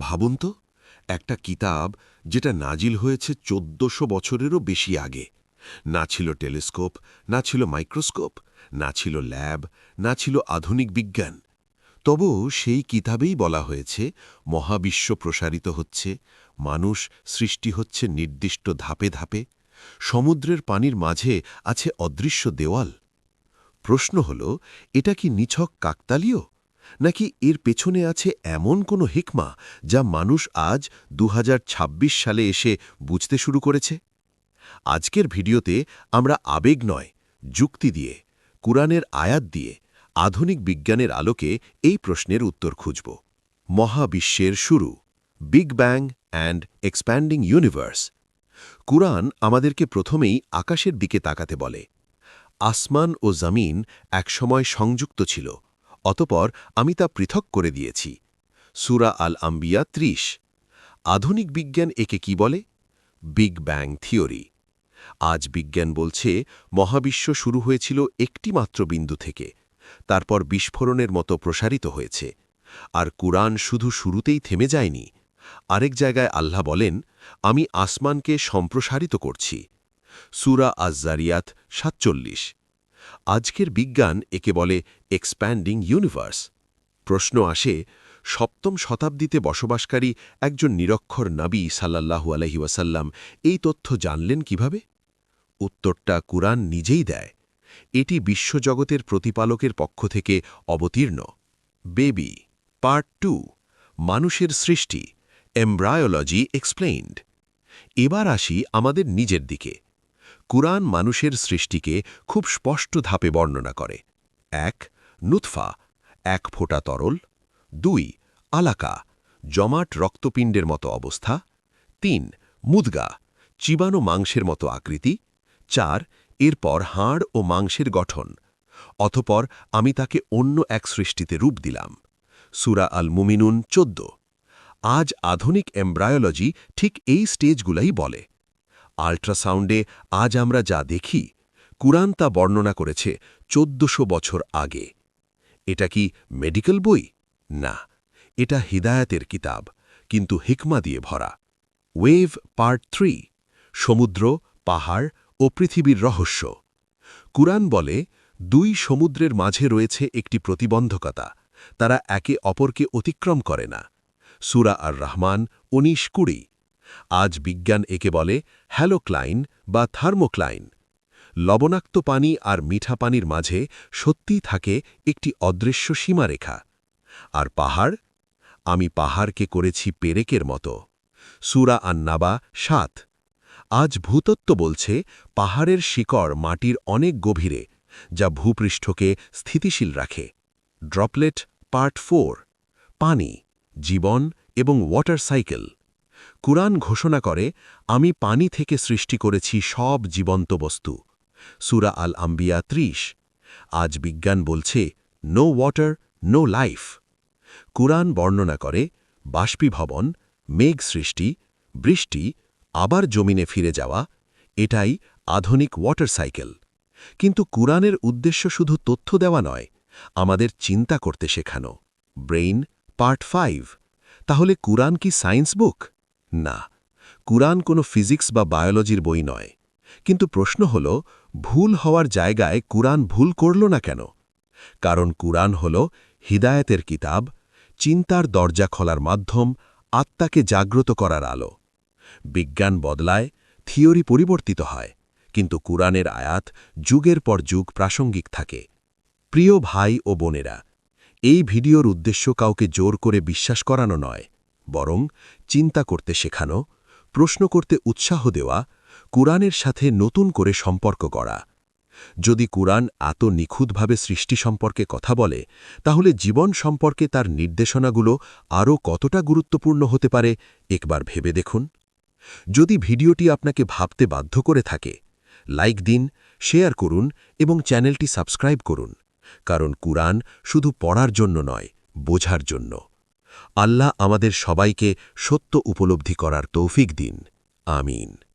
ভাবুন তো, একটা কিতাব যেটা নাজিল হয়েছে চোদ্দশো বছরেরও বেশি আগে। না ছিল টেলিস্কোপ, না ছিল মাইক্রোস্কোপ, না ছিল ল্যাব, না ছিল আধুনিক বিজ্ঞান। তবু সেই কিতাবেই বলা হয়েছে, মহাবিশ্ব প্রসারিত হচ্ছে, মানুষ সৃষ্টি হচ্ছে নির্দিষ্ট ধাপে ধাপে, সমুদ্রের পানির মাঝে আছে অদৃশ্য দেওয়াল। প্রশ্ন হল, এটা কি নিছক কাকতালীয়? নাকি এর পেছনে আছে এমন কোনো হিকমা যা মানুষ আজ দু হাজার ছাব্বিশ সালে এসে বুঝতে শুরু করেছে? আজকের ভিডিওতে আমরা আবেগ নয়, যুক্তি দিয়ে, কুরআনের আয়াত দিয়ে আধুনিক বিজ্ঞানের আলোকে এই প্রশ্নের উত্তর খুঁজব। মহাবিশ্বের শুরু, big bang and expanding universe. কুরআন আমাদেরকে প্রথমেই আকাশের দিকে তাকাতে বলে। আসমান ও জমিন একসময় সংযুক্ত ছিল অতপর আমি তা পৃথক করে দিয়েছি। সুরা আল আম্বিয়া ত্রিশ। আধুনিক বিজ্ঞান একে কি বলে? Big bang theory. আজ বিজ্ঞান বলছে, মহাবিশ্ব শুরু হয়েছিল একটি মাত্র বিন্দু থেকে, তারপর বিস্ফোরণের মতো প্রসারিত হয়েছে, আর কুরআন শুধু শুরুতেই থেমে যায়নি। আরেক জায়গায় আল্লাহ বলেন, আমি আসমানকে সম্প্রসারিত করছি। সুরা আজারিয়াত সাতচল্লিশ। আজকের বিজ্ঞান একে বলে এক্সপ্যান্ডিং ইউনিভার্স প্রশ্ন আসে, সপ্তম শতাব্দীতে বসবাসকারী একজন নিরক্ষর নাবী সাল্লাহু আলহি ওয়াসাল্লাম এই তথ্য জানলেন কীভাবে? উত্তরটা কুরআন নিজেই দেয়। এটি বিশ্বজগতের প্রতিপালকের পক্ষ থেকে অবতীর্ণ। বেবি পার্ট টু মানুষের সৃষ্টি এমব্রায়োলজি এক্সপ্লেইনড এবার আসি আমাদের নিজের দিকে। কুরআন মানুষের সৃষ্টিকে খুব স্পষ্ট ধাপে বর্ণনা করে। এক নুৎফা এক ফোঁটা তরল। দুই, আলাকা। জমাট রক্তপিণ্ডের মতো অবস্থা। তিন, মুদগা। চিবানো মাংসের মতো আকৃতি। চার, এরপর হাড় ও মাংসের গঠন। অতপর আমি তাকে অন্য এক সৃষ্টিতে রূপ দিলাম। সুরা আল মুমিনুন চোদ্দ। আজ আধুনিক এমব্রায়োলজি ঠিক এই স্টেজগুলাই বলে। আল্ট্রাসাউন্ডে আজ আমরা যা দেখি, কুরআন তা বর্ণনা করেছে চোদ্দশো বছর আগে। এটা কি মেডিকেল বই? না, এটা হিদায়াতের কিতাব, কিন্তু হিকমা দিয়ে ভরা। ওয়েভ পার্ট থ্রি, সমুদ্র, পাহাড় ও পৃথিবীর রহস্য। কুরআন বলে, দুই সমুদ্রের মাঝে রয়েছে একটি প্রতিবন্ধকতা, তারা একে অপরকে অতিক্রম করে না। সুরা আর রহমান উনিশ কুড়ি আজ বিজ্ঞান একে বলে হ্যালোক্লাইন বা থার্মোক্লাইন। লবণাক্ত পানি আর মিঠা পানির মাঝে সত্যিই থাকে একটি অদৃশ্য সীমারেখা। আর পাহাড়? আমি পাহাড়কে করেছি পেরেকের মতো। সুরা আন্নাবা সাত। আজ ভূতত্ত্ব বলছে পাহাড়ের শিকড় মাটির অনেক গভীরে, যা ভূপৃষ্ঠকে স্থিতিশীল রাখে। Droplet part four. পানি, জীবন এবং ওয়াটার সাইকেল। কুরআন ঘোষণা করে, আমি পানি থেকে সৃষ্টি করেছি সব জীবন্ত বস্তু। সুরা আল আম্বিয়া ত্রিশ। আজ বিজ্ঞান বলছে no water no life Quran বর্ণনা করে, বাষ্পীভবন, মেঘ সৃষ্টি, বৃষ্টি, আবার জমিনে ফিরে যাওয়া, এটাই আধুনিক ওয়াটার সাইকেল কিন্তু কুরআনের উদ্দেশ্য শুধু তথ্য দেওয়া নয়, আমাদের চিন্তা করতে শেখানো। Brain, part five. তাহলে কুরআন কি সায়েন্স বুক? না, কুরআন কোনো ফিজিক্স বা বায়োলজির বই নয়। কিন্তু প্রশ্ন হল, ভুল হওয়ার জায়গায় কুরআন ভুল করল না কেন? কারণ কুরআন হল হিদায়তের কিতাব, চিন্তার দরজা খোলার মাধ্যম, আত্মাকে জাগ্রত করার আলো। বিজ্ঞান বদলায়, থিওরি পরিবর্তিত হয়, কিন্তু কুরআনের আয়াত যুগের পর যুগ প্রাসঙ্গিক থাকে। প্রিয় ভাই ও বোনেরা, এই ভিডিওর উদ্দেশ্য কাউকে জোর করে বিশ্বাস করানো নয়। বরং চিন্তা করতে শেখানো, প্রশ্ন করতে উৎসাহ দেওয়া, কুরআনের সাথে নতুন করে সম্পর্ক করা যদি কুরআন এত নিখুঁতভাবে সৃষ্টি সম্পর্কে কথা বলে, তাহলে জীবন সম্পর্কে তার নির্দেশনাগুলো আরও কতটা গুরুত্বপূর্ণ হতে পারে, একবার ভেবে দেখুন। যদি ভিডিওটি আপনাকে ভাবতে বাধ্য করে থাকে, লাইক দিন, শেয়ার করুন এবং চ্যানেলটি সাবস্ক্রাইব করুন। কারণ কুরআন শুধু পড়ার জন্য নয়, বোঝার জন্য। আল্লাহ আমাদের সবাইকে সত্য উপলব্ধি করার তৌফিক দিন। আমিন।